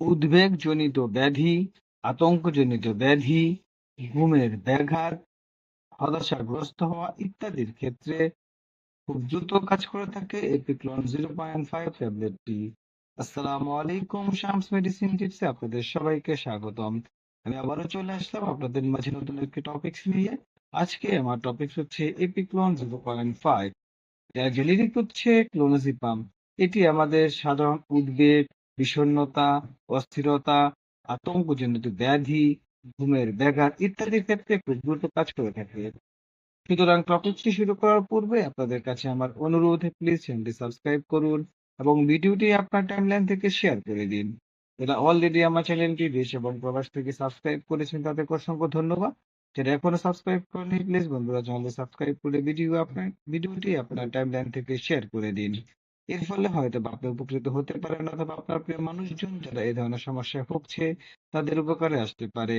উদ্বেগজনিত ব্যাধি, আতঙ্কজনিত ব্যাধি, ঘুমের ব্যাঘাত, হতাশাগ্রস্ত হওয়া ইত্যাদির ক্ষেত্রে খুব দ্রুত কাজ করে থাকে এপিক্লন জিরো পয়েন্ট ফাইভ ট্যাবলেটটি। আসসালামু আলাইকুম শামস মেডিসিন টিপসে আপনাদের সবাইকে স্বাগতম। আমি আবারও চলে আসলাম আপনাদের মাঝে নতুন একটি টপিকস নিয়ে। আজকে আমার টপিক হচ্ছে এপিক্লন জিরো পয়েন্ট ফাইভ। যার জেনেরিক হচ্ছে ক্লোনোজিপাম। এটি আমাদের সাধারণ উদ্বেগ বিষণ্ণতা, অস্থিরতা আতঙ্কজনিত ব্যাধি, ঘুমের ব্যাঘাত ইত্যাদির ক্ষেত্রে দ্রুত কাজ করে থাকে। সুতরাং টপিকটি শুরু করার পূর্বে আপনাদের কাছে আমার অনুরোধ প্লিজ চ্যানেলটি সাবস্ক্রাইব করুন এবং ভিডিওটি আপনার টাইমলাইন থেকে শেয়ার করে দিন। যারা অলরেডি আমার চ্যানেলটি দেশ এবং প্রবাস থেকে সাবস্ক্রাইব করেছেন, তাদেরকে অসংখ্য ধন্যবাদ। যারা এখনও সাবস্ক্রাইব করেনি প্লিজ বন্ধুরা চ্যানেলটি সাবস্ক্রাইব করে ভিডিও আপনার, ভিডিওটি আপনার টাইমলাইন থেকে শেয়ার করে দিন। এর ফলে হয়তো বা আপনি উপকৃত হতে পারেন অথবা আপনার প্রিয় মানুষজন যারা এই ধরনের সমস্যায় ভুগছে, তাদের উপকারে আসতে পারে।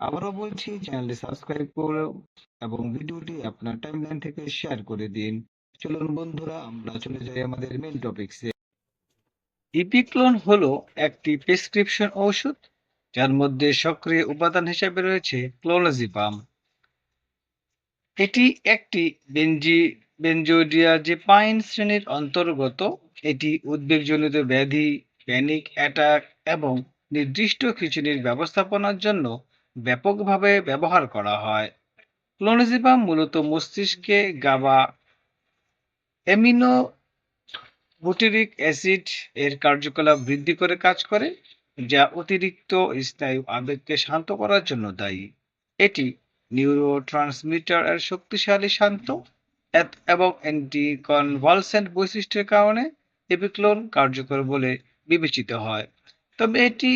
আবারও বলছি, চ্যানেলটি সাবস্ক্রাইব করে এবং ভিডিওটি আপনার টাইমলাইন থেকে শেয়ার করে দিন। চলুন বন্ধুরা, আমরা চলে যাই আমাদের মেন টপিকসে ইপিক্লোন হলো একটি প্রেসক্রিপশন ঔষধ, যার মধ্যে সক্রিয় উপাদান হিসেবে রয়েছে ক্লোনাজিপাম এটি একটি বেনজি বেনজোডিয়াজেপাইন শ্রেণির অন্তর্গত, এটি উদ্বেগজনিত ব্যাধি, প্যানিক অ্যাটাক এবং নির্দিষ্ট খিচুনির ব্যবস্থাপনার জন্য ব্যাপকভাবে ব্যবহার করা হয়। ক্লোনাজিপাম মূলত মস্তিষ্কে গাবা অ্যামিনো বুটিরিক অ্যাসিড এর কার্যকলাপ বৃদ্ধি করে কাজ করে, যা অতিরিক্ত স্নায়ু আবেগকে শান্ত করার জন্য দায়ী। এটি নিউরো ট্রান্সমিটার এর শক্তিশালী শান্ত এবং অ্যান্টি কনভালসেন্ট বৈশিষ্ট্যের কারণে এপিক্লোন কার্যকর বলে বিবেচিত হয়। তবে এটি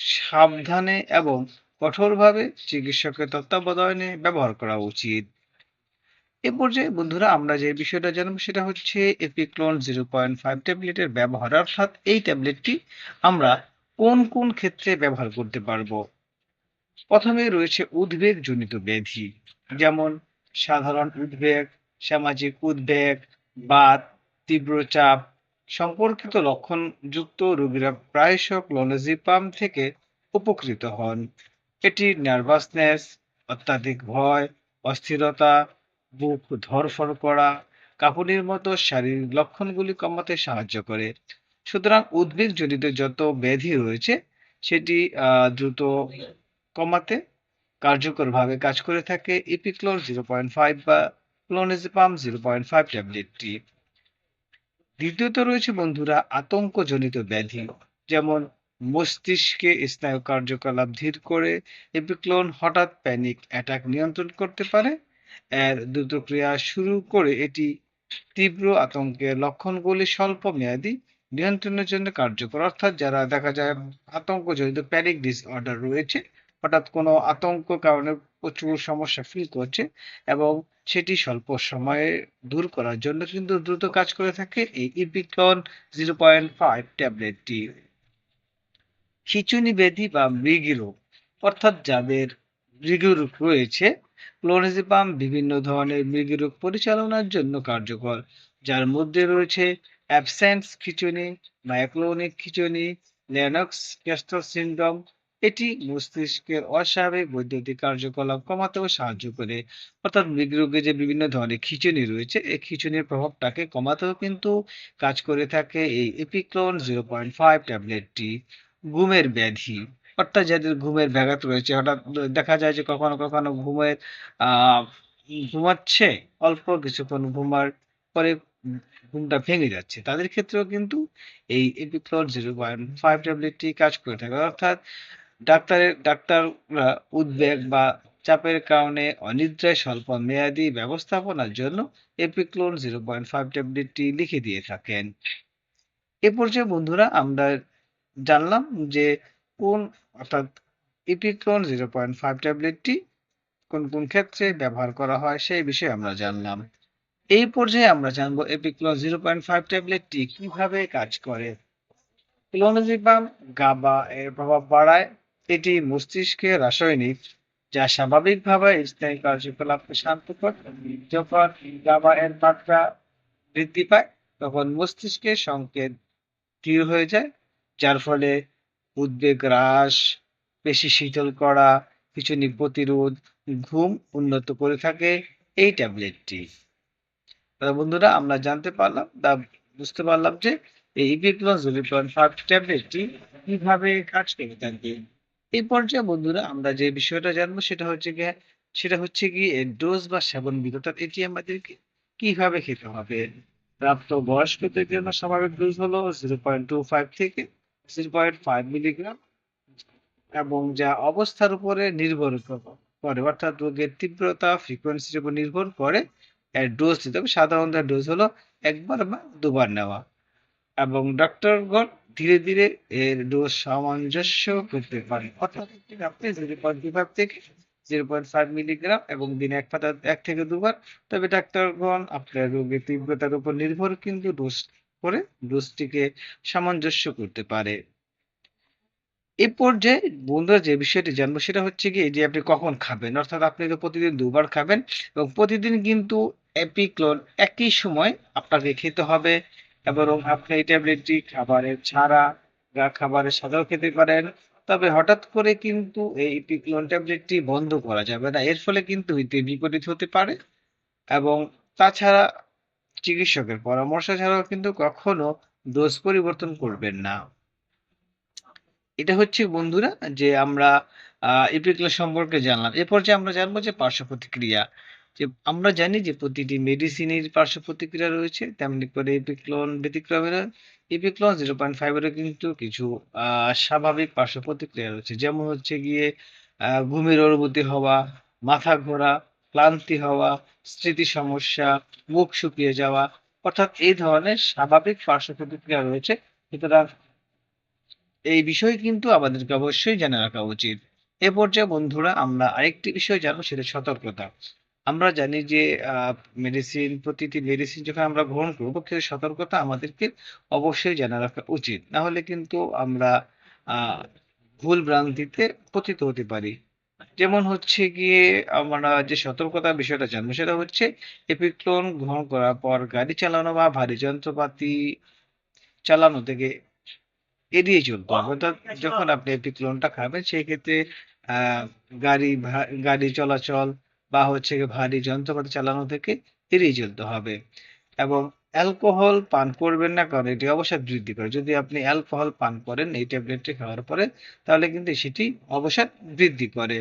সাবধানে এবং কঠোরভাবে চিকিৎসকের তত্ত্বাবধানে ব্যবহার করা উচিত। এ পর্যায়ে বন্ধুরা, আমরা যে বিষয়টা জানব সেটা হচ্ছে এপিক্লোন জিরো পয়েন্ট ফাইভ ট্যাবলেটের ব্যবহার। অর্থাৎ এই ট্যাবলেটটি আমরা কোন কোন ক্ষেত্রে ব্যবহার করতে পারব? প্রথমে রয়েছে উদ্বেগজনিত ব্যাধি, যেমন সাধারণ উদ্বেগ সামাজিক উদ্বেগ, বাত, তীব্র চাপ সম্পর্কিত লক্ষণযুক্ত রোগীরা প্রায়শ ক্লোনাজিপাম থেকে উপকৃত হন। এটি নার্ভাসনেস, অত্যাধিক ভয়, অস্থিরতা, বুক ধরফর করা, কাঁপুনির মতো শারীরিক লক্ষণগুলি কমাতে সাহায্য করে। সুতরাং উদ্বেগজনিত যত ব্যাধি রয়েছে, সেটি দ্রুত কমাতে কার্যকরভাবে কাজ করে থাকে। ইপিক্লোর জিরো পয়েন্ট ফাইভ বা ক্লোনিজিপাম জিরো পয়েন্ট ফাইভ ট্যাবলেটটি দ্বিতীয়ত রয়েছে বন্ধুরা আতঙ্কজনিত ব্যাধি, যেমন মস্তিষ্কে স্নায়ু কার্যকলাপ ধীর করে এপিক্লোন হঠাৎ প্যানিক অ্যাটাক নিয়ন্ত্রণ করতে পারে। এর দ্রুত ক্রিয়া শুরু করে এটি তীব্র আতঙ্কের লক্ষণগুলি স্বল্প মেয়াদী নিয়ন্ত্রণের জন্য কার্যকর। অর্থাৎ যারা দেখা যায় আতঙ্কজনিত প্যানিক ডিসঅর্ডার রয়েছে হঠাৎ কোনো আতঙ্ক কারণে প্রচুর সমস্যা ফিল করছে এবং সেটি স্বল্প সময়ে দূর করার জন্য কিন্তু দ্রুত কাজ করে থাকে এই ইপিকন জিরো পয়েন্ট ফাইভ ট্যাবলেটটি খিচুনি ব্যাধি বা মৃগীরোগ অর্থাৎ যাদের মৃগীরোগ রয়েছে ক্লোনিজিপাম বিভিন্ন ধরনের মৃগীরোগ পরিচালনার জন্য কার্যকর, যার মধ্যে রয়েছে অ্যাবসেন্স খিচুনি মাইক্লোনিক খিচুনি লেনক্স গ্যাস্ট্রো সিন্ড্রোম এটি মস্তিষ্কের অস্বাভাবিক বৈদ্যুতিক কার্যকলাপ কমাতেও সাহায্য করে। অর্থাৎ মৃগরোগে যে বিভিন্ন ধরনের খিচুনি রয়েছে, এই খিচুনির প্রভাবটাকে কমাতেও কিন্তু কাজ করে থাকে এই এপিক্লোন জিরো পয়েন্ট ফাইভ ট্যাবলেটটি, ঘুমের ব্যাধি। অর্থাৎ যাদের ঘুমের ব্যাঘাত রয়েছে, হঠাৎ দেখা যায় যে কখনো কখনো ঘুমের ঘুমাচ্ছে, অল্প কিছুক্ষণ ঘুমার পরে ঘুমটা ভেঙে যাচ্ছে। তাদের ক্ষেত্রেও কিন্তু এই এপিক্লোর জিরো পয়েন্ট ফাইভ ট্যাবলেটটি কাজ করে থাকে। অর্থাৎ ডাক্তারের ডাক্তাররা উদ্বেগ বা চাপের কারণে অনিদ্রায় স্বল্প মেয়াদী ব্যবস্থাপনার জন্য এপিক্লোন জিরো পয়েন্ট ফাইভ ট্যাবলেটটি লিখে দিয়ে থাকেন। এ পর্যায়ে বন্ধুরা আমরা জানলাম যে কোন, অর্থাৎ ইপিক্লোন জিরো পয়েন্ট ফাইভ ট্যাবলেটটি কোন কোন ক্ষেত্রে ব্যবহার করা হয় সেই বিষয়ে আমরা জানলাম। এই পর্যায়ে আমরা জানব এপিক্লোন জিরো পয়েন্ট ফাইভ ট্যাবলেটটি কীভাবে কাজ করে। ক্লোনাজিপাম গাবা এর প্রভাব বাড়ায় এটি মস্তিষ্কে রাসায়নিক যা স্বাভাবিকভাবে স্নায়ু কার্যকলাপকে শান্ত করে যখন গাবা এর মাত্রা বৃদ্ধি পায় তখন মস্তিষ্কের সংকেত ধীর হয়ে যায় যার ফলে উদ্বেগ হ্রাস, পেশি শীতল করা, খিঁচুনি প্রতিরোধ, ঘুম উন্নত করে থাকে এই ট্যাবলেটটি। বন্ধুরা আমরা জানতে পারলাম বা বুঝতে পারলাম যে এই ইপিক্লোন জুলিপ্রন ফাইভ ট্যাবলেটটি কীভাবে কাজ করে থাকে। এই পর্যায়ে বন্ধুরা আমরা যে বিষয়টা জানব সেটা হচ্ছে গিয়ে, সেটা হচ্ছে কি ডোজ বা সেবন বিধি অর্থাৎ এটি আমাদেরকে কীভাবে খেতে হবে। প্রাপ্ত বয়স্কদের জন্য স্বাভাবিক ডোজ হলো 0.25 থেকে 0.5 মিলিগ্রাম এবং যা অবস্থার উপরে নির্ভর ক- করে, অর্থাৎ রোগের তীব্রতা ফ্রিকোয়েন্সির উপর নির্ভর করে এর ডোজ দিতে হবে সাধারণত ডোজ হলো একবার বা দুবার নেওয়া এবং ডক্টরগণ ধীরে ধীরে এর ডোজ সামঞ্জস্য করতে পারে। অর্থাৎ আপনি জিরো পয়েন্ট ফাইভ থেকে জিরো পয়েন্ট ফাইভ মিলিগ্রাম এবং দিনে এক পাতা এক থেকে দুবার, তবে ডাক্তারগণ আপনার রোগের তীব্রতার উপর নির্ভর কিন্তু ডোজ করে ডোজটিকে সামঞ্জস্য করতে পারে। এ পর্যায়ে বন্ধুরা যে বিষয়টি জানব সেটা হচ্ছে কি যে আপনি কখন খাবেন? অর্থাৎ আপনি তো প্রতিদিন দুবার খাবেন এবং প্রতিদিন কিন্তু এপিক্লোন একই সময় আপনাকে খেতে হবে। এবং আপনি এই ট্যাবলেটটি খাবারের ছাড়া বা খাবারের সাথেও খেতে পারেন। তবে হঠাৎ করে কিন্তু এই এপিক্লোন ট্যাবলেটটি বন্ধ করা যাবে না। এর ফলে কিন্তু হিতে বিপরীত হতে পারে এবং তাছাড়া চিকিৎসকের পরামর্শ ছাড়াও কিন্তু কখনো ডোজ পরিবর্তন করবেন না। এটা হচ্ছে বন্ধুরা যে আমরা এপিক্লোন সম্পর্কে জানলাম। এরপর যে আমরা জানব যে পার্শ্ব প্রতিক্রিয়া যে আমরা জানি যে প্রতিটি মেডিসিনের পার্শ্ব প্রতিক্রিয়া রয়েছে, তেমনি করে এপিক্লোন ব্যতিক্রমের এপিক্লোন জিরো পয়েন্ট ফাইভেরও কিন্তু কিছু স্বাভাবিক পার্শ্ব প্রতিক্রিয়া রয়েছে। যেমন হচ্ছে গিয়ে ঘুমের অনুভূতি হওয়া, মাথা ঘোরা, ক্লান্তি হওয়া, স্মৃতি সমস্যা, মুখ শুকিয়ে যাওয়া, অর্থাৎ এই ধরনের স্বাভাবিক পার্শ্ব প্রতিক্রিয়া রয়েছে। সুতরাং এই বিষয় কিন্তু আমাদেরকে অবশ্যই জেনে রাখা উচিত। এ পর্যায়ে বন্ধুরা আমরা আরেকটি বিষয় জানব, সেটা সতর্কতা। আমরা জানি যে মেডিসিন প্রতিটি মেডিসিন যখন আমরা গ্রহণ করব সতর্কতা আমাদেরকে অবশ্যই জানা রাখা উচিত। না হলে কিন্তু আমরা, আহ, ভুল ভ্রান্তিতে পতিত হতে পারি। যেমন হচ্ছে গিয়ে আমরা যে সতর্কতার বিষয়টা জানব, সেটা হচ্ছে এপিক্লোন গ্রহণ করার পর গাড়ি চালানো বা ভারী যন্ত্রপাতি চালানো থেকে এড়িয়ে চলতে হবে। অর্থাৎ যখন আপনি এপিক্লোনটা খাবেন, সেই ক্ষেত্রে, আহ, গাড়ি ভা- গাড়ি চলাচল বা হচ্ছে ভারী যন্ত্রপাতি চালানো থেকে এড়িয়ে চলতে হবে। এবং অ্যালকোহল পান করবেন না, কারণ এটি অবসাদ বৃদ্ধি করে। যদি আপনি অ্যালকোহল পান করেন এই ট্যাবলেটটি খাওয়ার পরে, তাহলে কিন্তু সেটি অবসাদ বৃদ্ধি করে।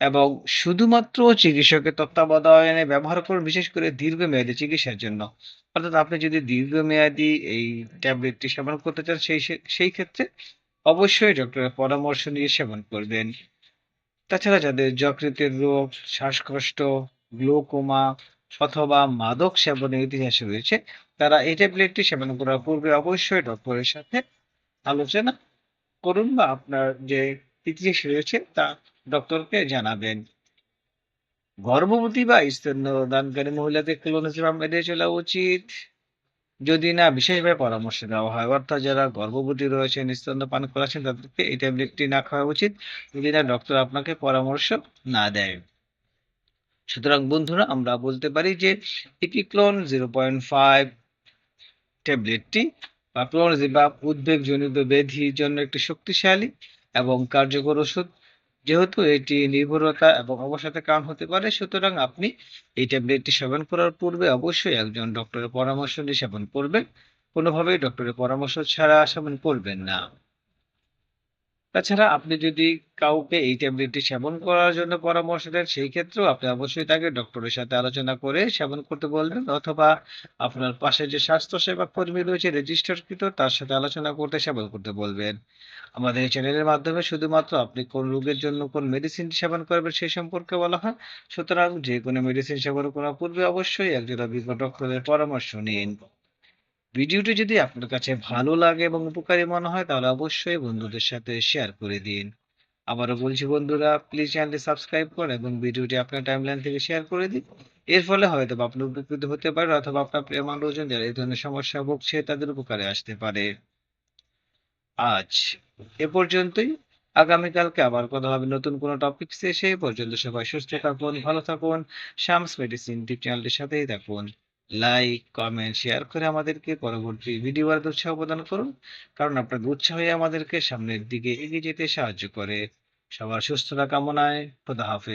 এবং শুধুমাত্র চিকিৎসকের তত্ত্বাবধানে ব্যবহার করুন, বিশেষ করে দীর্ঘমেয়াদী চিকিৎসার জন্য। অর্থাৎ আপনি যদি দীর্ঘমেয়াদী এই ট্যাবলেটটি সেবন করতে চান, সেই সেই ক্ষেত্রে অবশ্যই ডক্টরের পরামর্শ নিয়ে সেবন করবেন। তাছাড়া যাদের যকৃতের রোগ, শ্বাসকষ্ট, গ্লোকোমা অথবা মাদক সেবনের ইতিহাস রয়েছে, তারা এই ট্যাবলেটটি সেবন করার পূর্বে অবশ্যই ডক্টরের সাথে আলোচনা করুন বা আপনার যে ইতিহাস রয়েছে তা ডক্টরকে জানাবেন। গর্ভবতী বা স্তন্যদানকারী মহিলাদের ক্লোনোসিপাম এড়িয়ে চলা উচিত। যদি না বিশেষভাবে পরামর্শ দেওয়া হয়, অর্থাৎ যারা গর্ভবতী রয়েছেন স্তন্যপান করাচ্ছেন, তাদেরকে এই ট্যাবলেটটি না খাওয়া উচিত। যদি না, ডক্টর আপনাকে পরামর্শ না দেয়। সুতরাং বন্ধুরা, আমরা বলতে পারি যে ইপিক্লোন জিরো পয়েন্ট ফাইভ ট্যাবলেটটি বা উদ্বেগজনিত ব্যাধির জন্য একটি শক্তিশালী এবং কার্যকর ওষুধ। যেহেতু এটি নির্ভরতা এবং অবসাদের কারণ হতে পারে, সুতরাং আপনি এই ট্যাবলেটটি সেবন করার পূর্বে অবশ্যই একজন ডক্টরের পরামর্শ নিয়ে সেবন করবেন। কোনোভাবেই ডক্টরের পরামর্শ ছাড়া সেবন করবেন না। তাছাড়া আপনি যদি কাউকে এই ট্যাবলেটটি সেবন করার জন্য পরামর্শ দেন, সেই ক্ষেত্রেও আপনি অবশ্যই তাকে ডক্টরের সাথে আলোচনা করে সেবন করতে বলবেন অথবা আপনার পাশে যে স্বাস্থ্য সেবা কর্মী রয়েছে, রেজিস্টারকৃত, তার সাথে আলোচনা করতে সেবন করতে বলবেন। আমাদের এই চ্যানেলের মাধ্যমে শুধুমাত্র আপনি কোন রোগের জন্য কোন মেডিসিন সেবন করবেন সেই সম্পর্কে বলা হয়। সুতরাং যে কোনো মেডিসিন সেবন করার পূর্বে অবশ্যই একজন অভিজ্ঞ ডক্টরের পরামর্শ নিন। ভিডিওটি যদি আপনার কাছে ভালো লাগে এবং উপকারী মনে হয়, তাহলে অবশ্যই বন্ধুদের সাথে শেয়ার করে দিন। আবারও বলছি বন্ধুরা প্লিজ চ্যানেলটি সাবস্ক্রাইব করুন এবং ভিডিওটি আপনার টাইমলাইন থেকে শেয়ার করে দিন। এর ফলে হয়তো আপনি উপকৃত হতে পারেন অথবা আপনার প্রিয় মানুষজন যারা এই ধরনের সমস্যা ভুগছে, তাদের উপকারে আসতে পারে। আজ এ পর্যন্তই। আগামীকালকে আবার কথা হবে নতুন কোনো টপিক এসে এ পর্যন্ত সবাই সুস্থ থাকুন, ভালো থাকুন। শামস মেডিসিন টিপ চ্যানেলটির সাথেই থাকুন। লাইক, কমেন্ট, শেয়ার করে আমাদেরকে পরবর্তী ভিডিও বানাতে উৎসাহ প্রদান করুন। কারণ আপনাদের উৎসাহই আমাদেরকে সামনের দিকে এগিয়ে যেতে সাহায্য করে। সবার সুস্থতা কামনায় খোদা হাফেজ।